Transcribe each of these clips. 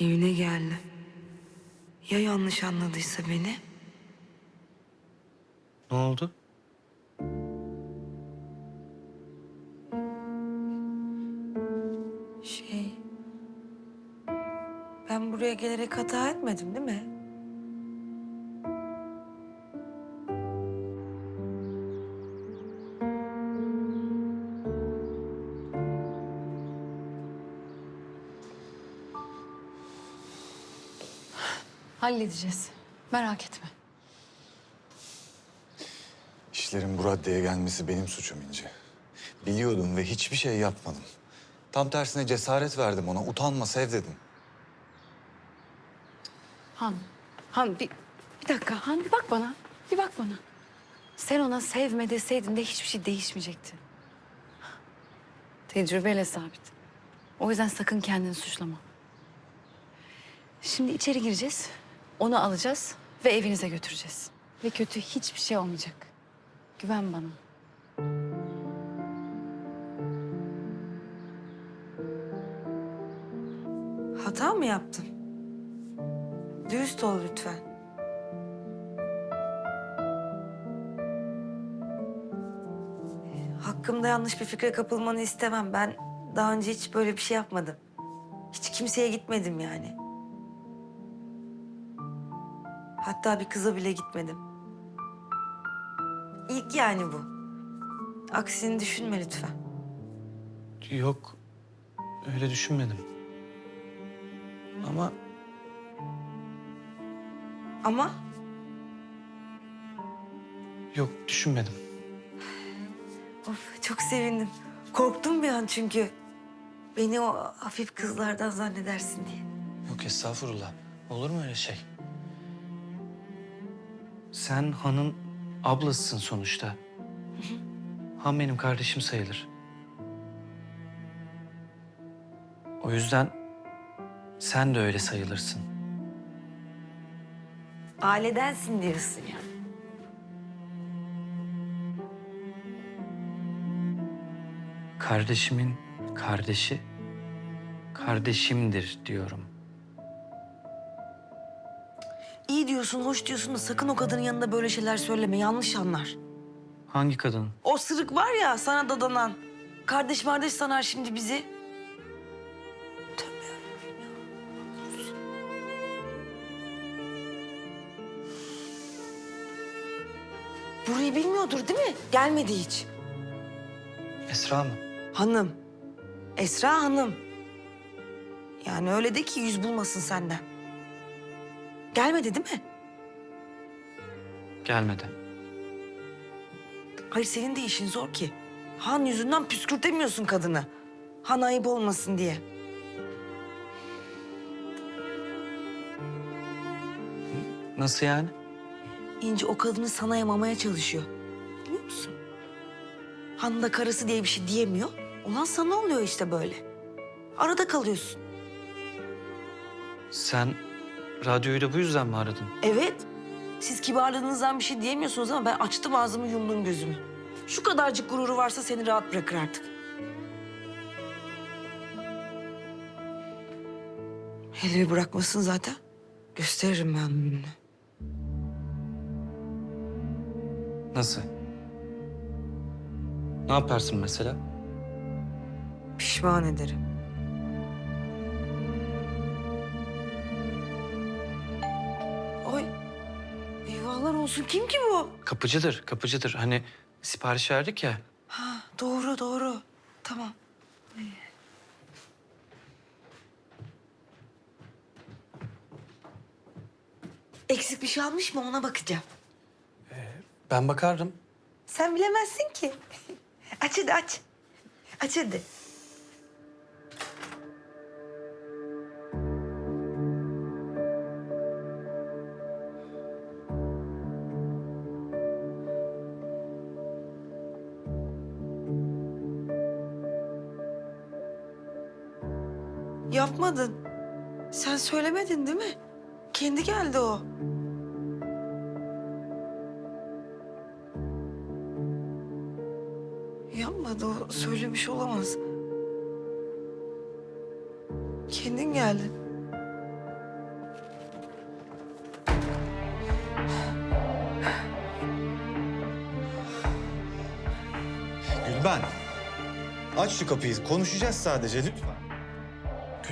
Evine geldi. Ya yanlış anladıysa beni? Ne oldu? Şey... Ben buraya gelerek hata etmedim değil mi? Halledeceğiz. Merak etme. İşlerin bu raddeye gelmesi benim suçum İnci. Biliyordum ve hiçbir şey yapmadım. Tam tersine cesaret verdim ona. Utanma, sev dedim. Han, Han bir, bir dakika. Han bir bak bana. Bir bak bana. Sen ona sevme deseydin de hiçbir şey değişmeyecekti. Tecrübeyle sabit. O yüzden sakın kendini suçlama. Şimdi içeri gireceğiz. Onu alacağız ve evinize götüreceğiz. Ve kötü hiçbir şey olmayacak. Güven bana. Hata mı yaptım? Dürüst ol lütfen. Hakkımda yanlış bir fikre kapılmanı istemem. Ben daha önce hiç böyle bir şey yapmadım. Hiç kimseye gitmedim yani. Hatta bir kıza bile gitmedim. İlk yani bu. Aksini düşünme lütfen. Yok. Öyle düşünmedim. Ama Ama yok düşünmedim. Of çok sevindim. Korktum bir an çünkü. Beni o hafif kızlardan zannedersin diye. Yok estağfurullah. Olur mu öyle şey? Sen Han'ın ablasısın sonuçta. Han benim kardeşim sayılır. O yüzden sen de öyle sayılırsın. Ailedensin diyorsun yani. Kardeşimin kardeşi kardeşimdir diyorum. İyi diyorsun, hoş diyorsun da sakın o kadının yanında böyle şeyler söyleme. Yanlış anlar. Hangi kadın? O sırık var ya sana dadanan. Kardeş kardeş sanar şimdi bizi. Tövbe yarabbim ya. Burayı bilmiyordur değil mi? Gelmedi hiç. Esra mı? Hanım. Esra Hanım. Yani öyle de ki yüz bulmasın senden. Gelmedi değil mi? Gelmedi. Hayır senin de işin zor ki. Han yüzünden püskürtemiyorsun kadını. Han ayıp olmasın diye. Nasıl yani? İnci o kadını sana yamamaya çalışıyor. Biliyor musun? Han da karısı diye bir şey diyemiyor. Olan sana oluyor işte böyle. Arada kalıyorsun. Sen radyoyu da bu yüzden mi aradın? Evet. Siz kibarlığınızdan bir şey diyemiyorsunuz ama ben açtım ağzımı yumdum gözümü. Şu kadarcık gururu varsa seni rahat bırakır artık. Hele bir bırakmasın zaten. Gösteririm ben gününü. Nasıl? Ne yaparsın mesela? Pişman ederim. Olsun. Kim ki bu? Kapıcıdır, kapıcıdır. Hani sipariş verdik ya. Ha, doğru doğru. Tamam. Eksik bir şey almış mı ona bakacağım. Ben bakardım. Sen bilemezsin ki. aç hadi aç. Aç hadi. Yapmadın. Sen söylemedin değil mi? Kendi geldi o. Yapmadı o. Söylemiş olamaz. Kendin geldin. Gülben. Aç şu kapıyı. Konuşacağız sadece lütfen.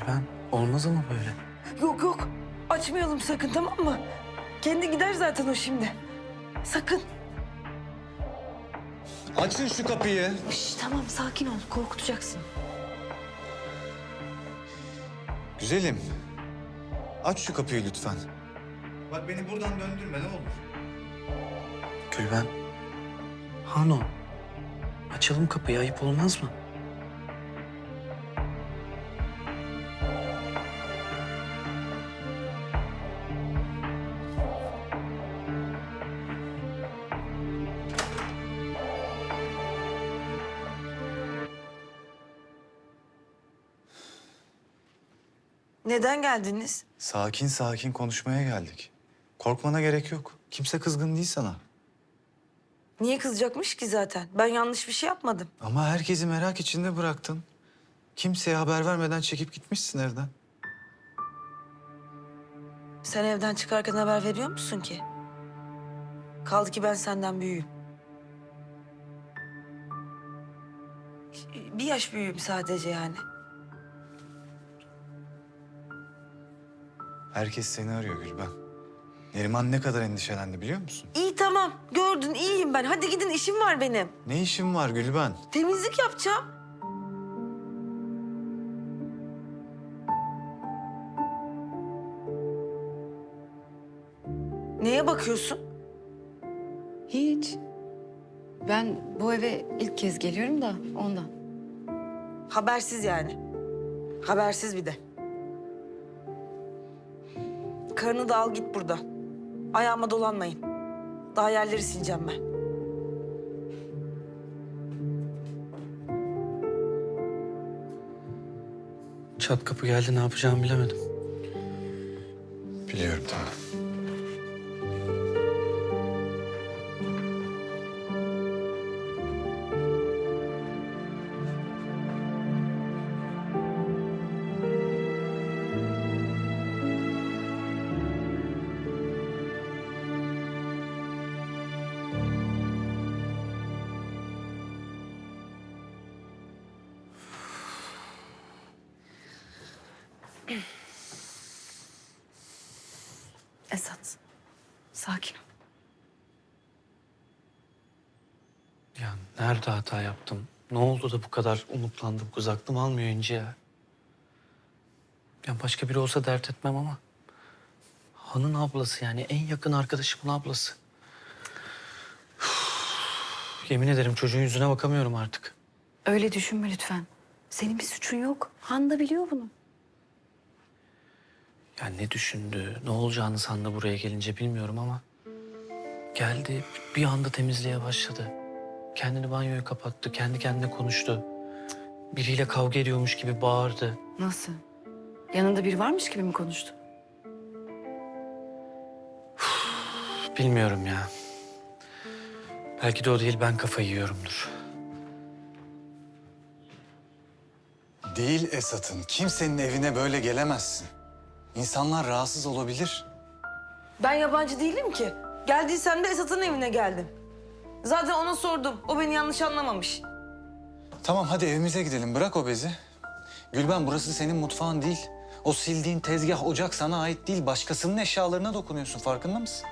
Gülben olmaz ama böyle. Yok yok. Açmayalım sakın tamam mı? Kendi gider zaten o şimdi. Sakın. Açın şu kapıyı. Şş, tamam sakin ol korkutacaksın. Güzelim. Aç şu kapıyı lütfen. Bak beni buradan döndürme ne olur. Gülben. Hano. Açalım kapıyı ayıp olmaz mı? Neden geldiniz? Sakin sakin konuşmaya geldik. Korkmana gerek yok. Kimse kızgın değil sana. Niye kızacakmış ki zaten? Ben yanlış bir şey yapmadım. Ama herkesi merak içinde bıraktın. Kimseye haber vermeden çekip gitmişsin evden. Sen evden çıkarken haber veriyor musun ki? Kaldı ki ben senden büyüğüm. Bir yaş büyüğüm sadece yani. Herkes seni arıyor Gülben. Neriman ne kadar endişelendi biliyor musun? İyi tamam. Gördün iyiyim ben. Hadi gidin işim var benim. Ne işin var Gülben? Temizlik yapacağım. Neye bakıyorsun? Hiç. Ben bu eve ilk kez geliyorum da ondan. Habersiz yani. Habersiz bir de. Karını da al git burada. Ayağıma dolanmayın. Daha yerleri sileceğim ben. Çat kapı geldi ne yapacağımı bilemedim. Biliyorum tamam. Esat sakin ol. Ya nerede hata yaptım? Ne oldu da bu kadar umutlandım? Kız aklım almıyor İnci ya. Ya başka biri olsa dert etmem ama... Han'ın ablası yani en yakın arkadaşımın ablası. Üf, Yemin ederim çocuğun yüzüne bakamıyorum artık. Öyle düşünme lütfen. Senin bir suçun yok. Han da biliyor bunu. Ya ne düşündü, ne olacağını sandı buraya gelince bilmiyorum ama... Geldi, bir anda temizliğe başladı. Kendini banyoya kapattı, kendi kendine konuştu. Biriyle kavga ediyormuş gibi bağırdı. Nasıl? Yanında biri varmış gibi mi konuştu? Bilmiyorum ya. Belki de o değil, ben kafayı yiyorumdur. Değil Esat'ın. Kimsenin evine böyle gelemezsin. İnsanlar rahatsız olabilir. Ben yabancı değilim ki. Geldiysem de Esat'ın evine geldim. Zaten ona sordum. O beni yanlış anlamamış. Tamam hadi evimize gidelim. Bırak o bezi. Gülben burası senin mutfağın değil. O sildiğin tezgah, ocak sana ait değil. Başkasının eşyalarına dokunuyorsun. Farkında mısın?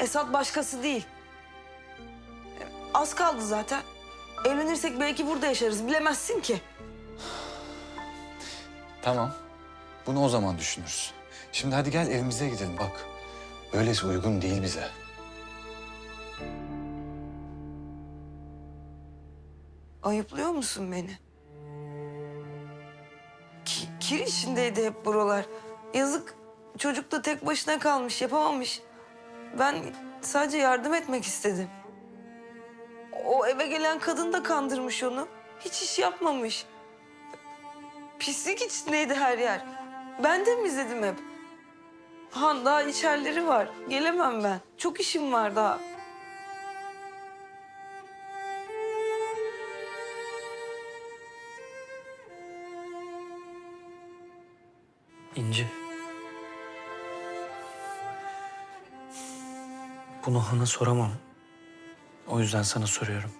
Esat başkası değil. Az kaldı zaten. Evlenirsek belki burada yaşarız. Bilemezsin ki. Tamam. Bunu o zaman düşünürüz. Şimdi hadi gel evimize gidelim bak. Böylesi uygun değil bize. Ayıplıyor musun beni? Ki, kir içindeydi hep buralar. Yazık çocuk da tek başına kalmış, yapamamış. Ben sadece yardım etmek istedim. O eve gelen kadın da kandırmış onu. Hiç iş yapmamış. Pislik içindeydi her yer. Ben de mi izledim hep? Han daha içerleri var. Gelemem ben. Çok işim var daha. İnci. Bunu Han'a soramam. O yüzden sana soruyorum.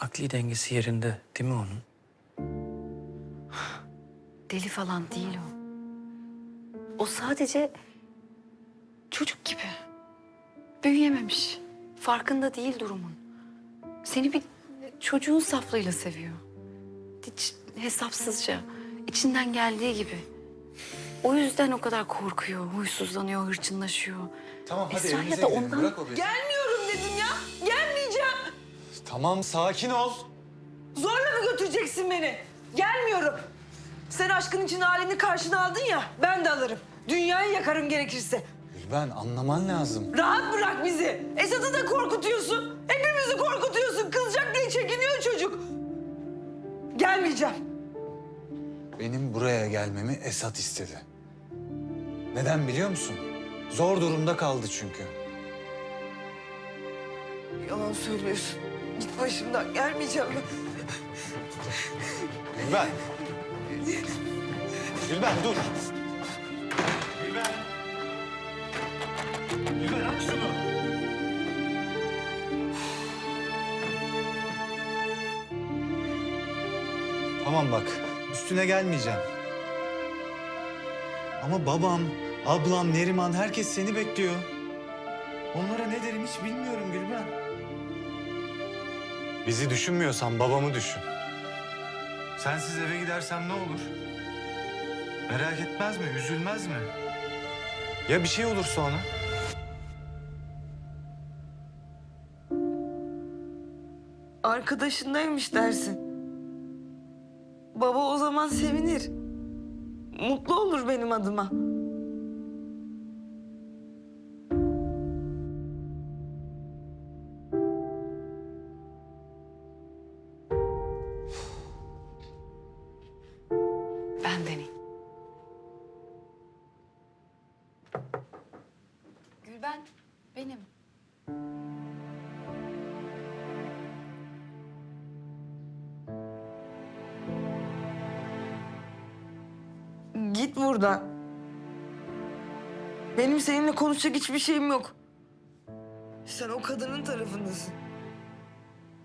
akli dengesi yerinde değil mi onun? Deli falan değil o. O sadece çocuk gibi. Büyüyememiş. Farkında değil durumun. Seni bir çocuğun saflığıyla seviyor. Hiç hesapsızca, içinden geldiği gibi. O yüzden o kadar korkuyor, huysuzlanıyor, hırçınlaşıyor. Tamam hadi Esra ya evimize da gidelim. ondan- Bırak o bezi. Gelmiyorum dedim ya. Gelmeyeceğim. Tamam sakin ol. Zorla mı götüreceksin beni? Gelmiyorum. Sen aşkın için halini karşına aldın ya, ben de alırım. Dünyayı yakarım gerekirse. Gülben anlaman lazım. Rahat bırak bizi. Esat'ı da korkutuyorsun. Hepimizi korkutuyorsun. Kızacak diye çekiniyor çocuk. Gelmeyeceğim. Benim buraya gelmemi Esat istedi. Neden biliyor musun? Zor durumda kaldı çünkü. Yalan söylüyorsun. Git başımdan. Gelmeyeceğim ben. Gülben. Gülben dur. Gülben. Gülben aç şunu. Tamam bak, üstüne gelmeyeceğim. Ama babam, ablam, Neriman herkes seni bekliyor. Onlara ne derim hiç bilmiyorum Gülben. Bizi düşünmüyorsan babamı düşün. Sensiz eve gidersem ne olur? Merak etmez mi, üzülmez mi? Ya bir şey olur sonra? Arkadaşındaymış dersin. Baba o zaman sevinir. Mutlu olur benim adıma. Git buradan. Benim seninle konuşacak hiçbir şeyim yok. Sen o kadının tarafındasın.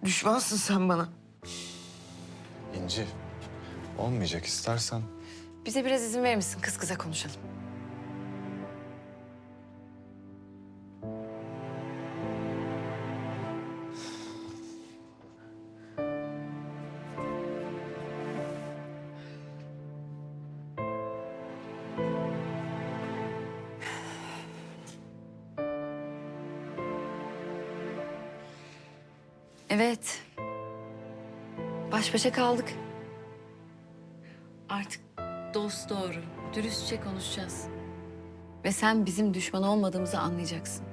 Düşmansın sen bana. İnci, olmayacak istersen. Bize biraz izin verir misin? Kız kıza konuşalım. Evet. Baş başa kaldık. Artık dost doğru, dürüstçe konuşacağız. Ve sen bizim düşman olmadığımızı anlayacaksın.